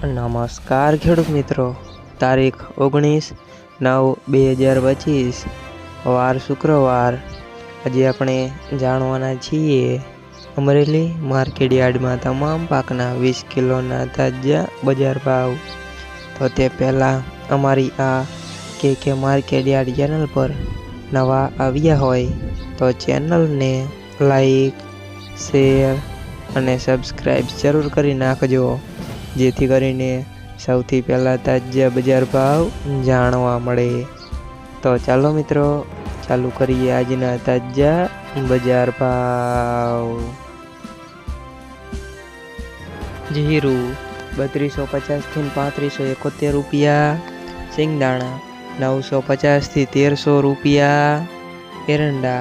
નમસ્કાર ખેડૂત મિત્રો. તારીખ ઓગણીસ નવ બે હજાર પચીસ. વાર શુક્રવાર. આજે આપણે જાણવાના છીએ, અમરેલી માર્કેટ યાર્ડમાં તમામ પાકના વીસ કિલોના તાજા બજાર ભાવ. તો તે પહેલાં અમારી આ કે કે માર્કેટ યાર્ડ ચેનલ પર નવા આવ્યા હોય, તો ચેનલને લાઈક, શેર અને સબસ્ક્રાઈબ જરૂર કરી નાખજો. જેથી કરીને સૌથી પહેલાં તાજા બજાર ભાવ જાણવા મળે. તો ચાલો મિત્રો, ચાલુ કરીએ આજના તાજા બજાર ભાવ. જીરું બત્રીસો પચાસથી પાંત્રીસો એકોતેર રૂપિયા. સિંગદાણા નવસો પચાસથી તેરસો રૂપિયા. એરંડા,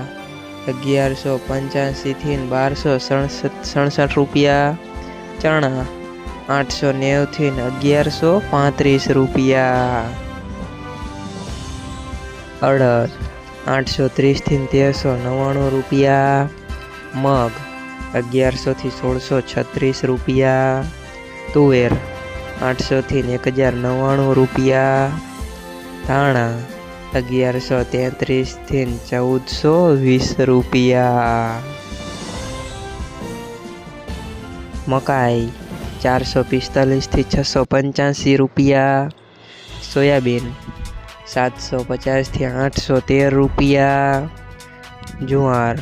અગિયારસો પંચ્યાસીથી બારસો સડસઠ રૂપિયા. ચણા આઠસો નેવથી અગિયારસો પાંત્રીસ રૂપિયા. અડદ, આઠસો ત્રીસથી તેરસો નવ્વાણું રૂપિયા. મગ, અગિયારસોથી સોળસો છત્રીસ રૂપિયા. તુવેર, આઠસોથી એક હજાર નવ્વાણું રૂપિયા. ધાણા, અગિયારસો તેત્રીસથી ચૌદસો વીસ રૂપિયા. મકાઈ ચારસો પિસ્તાલીસથી છસો પંચ્યાસી રૂપિયા. સોયાબીન સાતસો પચાસથી આઠસો તેર રૂપિયા. જુવાર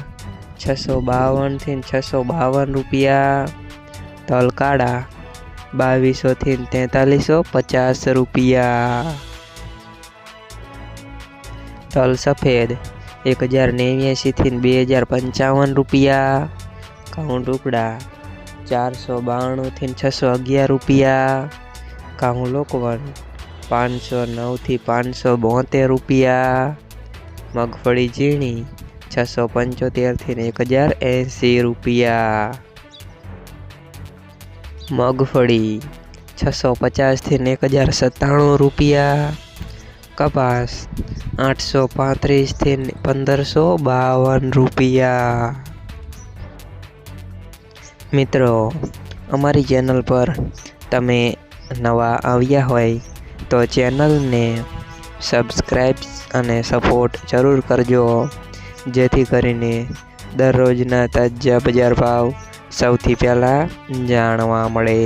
છસો બાવનથી છસો બાવન રૂપિયા. તલ કાળા બાવીસોથી તેતાલીસો પચાસ રૂપિયા. તલ સફેદ એક હજાર નેવ્યાસીથી બે હજાર પંચાવન રૂપિયા. ઘઉં ટુકડા ચારસો બાણુંથી છસો અગિયાર રૂપિયા. ઘઉં લોકવન. પાંચસો નવથી પાંચસો બોતેર રૂપિયા. મગફળી ઝીણી, છસો પંચોતેરથી એક હજાર એંસી રૂપિયા. મગફળી, છસો પચાસથી એક હજાર સત્તાણું રૂપિયા. કપાસ, આઠસો પાંત્રીસથી પંદરસો બાવન રૂપિયા. મિત્રો, અમારી ચેનલ પર તમે નવા આવ્યા હોય તો ચેનલને સબસ્ક્રાઈબ અને સપોર્ટ જરૂર કરજો, જેથી કરીને દરરોજના તાજા બજાર ભાવ સૌથી પહેલાં જાણવા મળે.